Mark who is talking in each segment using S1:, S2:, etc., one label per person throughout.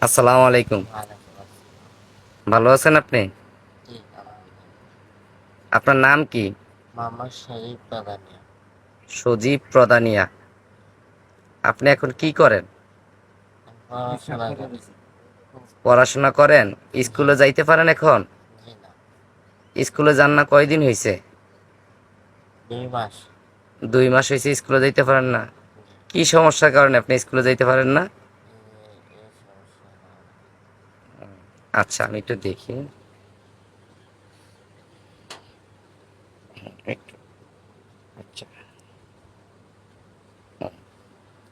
S1: আসসালামু আলাইকুম। ভালো আছেন আপনি? আপনার নাম কি? সজীব প্রদানিয়া আপনি এখন কি করেন?
S2: পড়াশোনা।
S1: করেন? স্কুলে যাইতে পারেন এখন? স্কুলে যান না কয়দিন হয়েছে
S2: দুই মাস।
S1: হয়েছে স্কুলে যাইতে পারেন না। কি সমস্যার কারণে আপনি স্কুলে যাইতে পারেন না
S2: এই- এই সমস্যা
S1: আচ্ছা আমি একটু দেখি। আচ্ছা।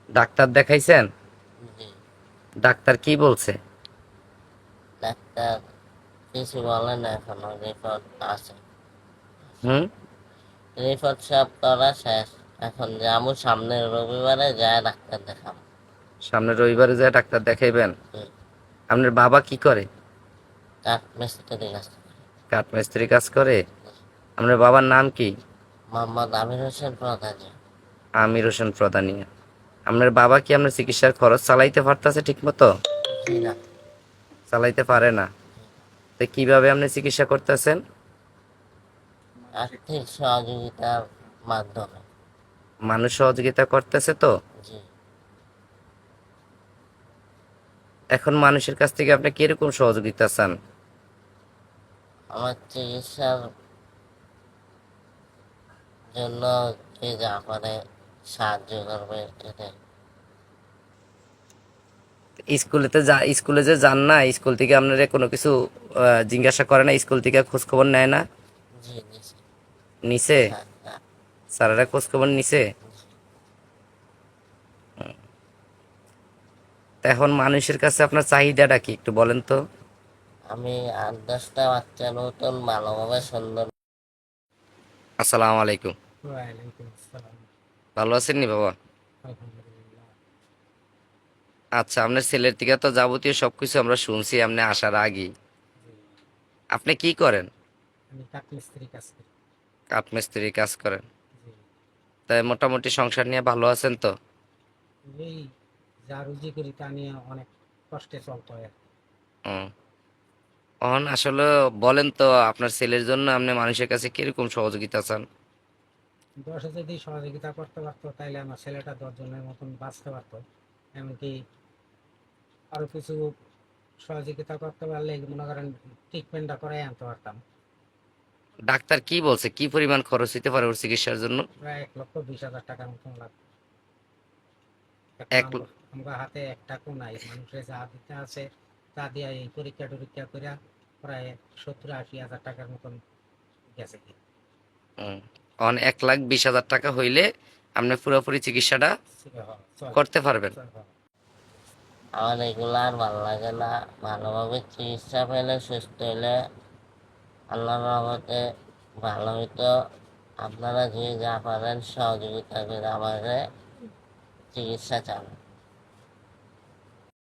S1: ডাক্তার দেখাইছেন? ডাক্তার কি বলছে?
S2: ডাক্তার কিছু বলে না এখনও রিপোর্ট আছে।
S1: হুম?
S2: রিপোর্ট সব করা শেষ। এখন যাব সামনের রবিবারে যায় ডাক্তার দেখাবো।
S1: সামনে রবিবারে যায় ডাক্তার দেখাইবেন? আপনার বাবা কি করে?
S2: কাঠ মিস্ত্রি
S1: কাজ করে? আপনার বাবার নাম কি?
S2: মোহাম্মদ আমির হোসেন
S1: আমির হোসেন প্রধানিয়া আপনার বাবা কি আপনার চিকিৎসার খরচ চালাইতে পারতেছে ঠিক মতো চালাইতে পারে না। তো কীভাবে আপনি চিকিৎসা করতেছেন?
S2: আর্থিক সহযোগিতার মাধ্যমে।
S1: মানুষ সহযোগিতা করতেছে তো? এখন মানুষের কাছ থেকে আপনি কীরকম সহযোগিতা চান?
S2: আমার চিকিৎসার জন্য যে যা পারে সাহায্য করবে এটাই
S1: স্কুলেতে যা স্কুলে যে যান না স্কুল থেকে আপনারা কোনো কিছু জিজ্ঞাসা করে না স্কুল থেকে খোঁজ খবর নেয় না?
S2: নিছে। হ্যাঁ, হ্যাঁ,
S1: স্যারেরা খোঁজ খবর নিছে তা এখন মানুষের কাছে আপনার চাহিদাটা কি একটু বলেন তো।
S2: আমি আট দশটা বাচ্চা নতুন ভালোভাবে সুন্দর।
S1: আসসালামু। আলাইকুম ভালো আছেন নি বাবা আচ্ছা আপনার ছেলের থেকে তো যাবতীয় সবকিছু আমরা শুনছি আপনি আসার আগেই।
S3: জি,
S1: আপনি কি করেন?
S3: কাঠমিস্ত্রি কাজ করি।
S1: কাজ করেন? তাই মোটামুটি সংসার নিয়ে ভালো আছেন তো?
S3: এই যা রুজি করি তা নিয়ে অনেক কষ্টে চলতে হয়
S1: হুম। এখন আসলে বলেন তো আপনার ছেলের জন্য আপনি মানুষের কাছে কীরকম সহযোগিতা চান?
S3: দশে যদি সহযোগিতা করতে পারতো তাইলে আমার ছেলেটা দশজনের মতন বাঁচতে পারতো। এমনকি আরও কিছু সহযোগিতা করতে পারলে মনে করেন ট্রিটমেন্টটা করাই আনতে পারতাম।
S1: ডাক্তার কি বলছে? কি পরিমাণ খরচ হতে পারে ওর চিকিৎসার জন্য?
S3: প্রায় এক লক্ষ বিশ হাজার টাকার মতন লাগবে
S1: এক
S3: আমরা- হাতে এক টাকাও নাই মানুষের যা দিতে আছে তা দিয়ে এই পরীক্ষা টরীক্ষা করে প্রায় সত্তর আশি হাজার টাকার মতন গেছে।
S1: এখন এক লাখ বিশ হাজার টাকা হইলে আপনি পুরোপুরি চিকিৎসাটা করতে পারবেন।
S2: আমার এগুলো আর ভালো লাগে না। ভালোভাবে চিকিৎসা পেলে সুস্থ হলে আল্লাহর রহমতে ভালো হইতো। আপনারা যে যা পারেন সহযোগিতা করে আমাকে চিকিৎসা চালান।